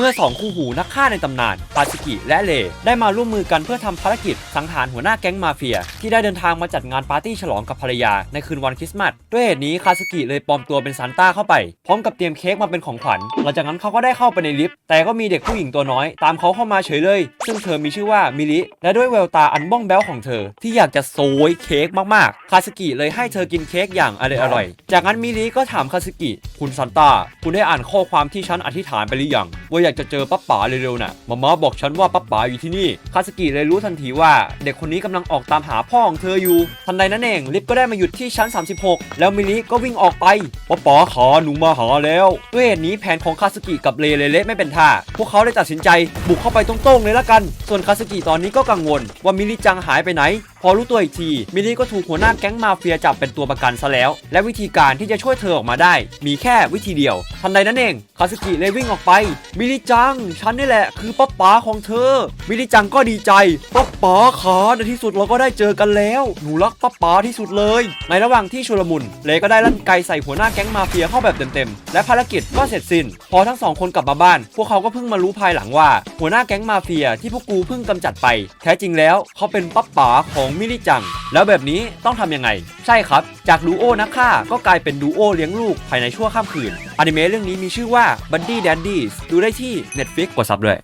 เมื่อสองคู่หูนักฆ่าในตำนานปาชิกิและเล ได้มาร่วมมือกันเพื่อทำภารกิจสังหารหัวหน้าแก๊งมาเฟีย ที่ได้เดินทางมาจัดงานปาร์ตี้ฉลองกับภรรยาในคืนวันคริสต์มาสด้วยเหตุนี้คาสกิเลยปลอมตัวเป็นซานต้าเข้าไป พร้อมกับเตรียมเค้กมาเป็นของขวัญหลังจากนั้นเขาก็ได้เข้าไปในลิฟต์แต่ก็มีเด็กผู้หญิงตัวน้อย ตามเขาเข้ามาเฉยเลย ซึ่งเธอมีชื่อว่ามิลิและด้วยแววตาอันบ้องแบ้วของเธอ ที่อยากจะโซยเค้กมากๆ คาสกิเลยให้เธอกินเค้กอย่างอร่อยๆจากนั้นมิลิก็ถามคาสกิ คุณซานต้า คุณได้อ่านข้อความที่ฉันอธิษฐานไปหรือยัง ว่าอยากจะเจอป้าป๋าเร็วๆน่ะมาม่าบอกฉันว่าป้าป๋าอยู่ที่นี่ คาสกิเลยรู้ทันทีว่า เด็กคนนี้กำลังออกตามหาพ่อของเธออยู่ ทันใดนั้นเองลิฟก็ได้มาหยุดที่ชั้น 36 แล้วมิลิก็วิ่งออกไปป้าป๋าขาหนูมาหาแล้ว ด้วยเหตุนี้แผนของคาสกิกับเลเลเละไม่เป็นท่า พวกเขาได้ตัดสินใจบุกเข้าไปตรงๆเลยละกัน ส่วนคาสกิตอนนี้ก็กังวลว่ามิลิจังหายไปไหนพอรู้ตัวอีกที มิลิก็ถูกหัวหน้าแก๊งมาเฟียจับเป็นตัวประกันซะแล้ว และวิธีการที่จะช่วยเธอออกมาได้ มีแค่วิธีเดียว ทันใดนั้นเอง คาสึกิเลยวิ่งออกไป มิลิจัง ฉันนี่แหละคือป๊าป๋าของเธอ มิลิจังก็ดีใจป้าป๋าขาในที่สุดเราก็ได้เจอกันแล้ว หนูรักป้าป๋าที่สุดเลย ในระหว่างที่ชุลมุน เลก็ได้ลั่นไกใส่หัวหน้าแก๊งมาเฟียเข้าแบบเต็มๆ และภารกิจก็เสร็จสิ้น พอทั้งสองคนกลับมาบ้าน พวกเขาก็เพิ่งมารู้ภายหลังว่า หัวหน้าแก๊งมาเฟียที่พวกกูเพิ่งกำจัดไป แท้จริงแล้วเขาเป็นป้าป๋าของมิลิจัง แล้วแบบนี้ต้องทำยังไง ใช่ครับ จากดูโอนักฆ่าก็กลายเป็นดูโอเลี้ยงลูกภายในชั่วข้ามคืนอนิเมะเรื่องนี้มีชื่อว่า Buddy Daddies ดูได้ที่ Netflix กดซับด้วย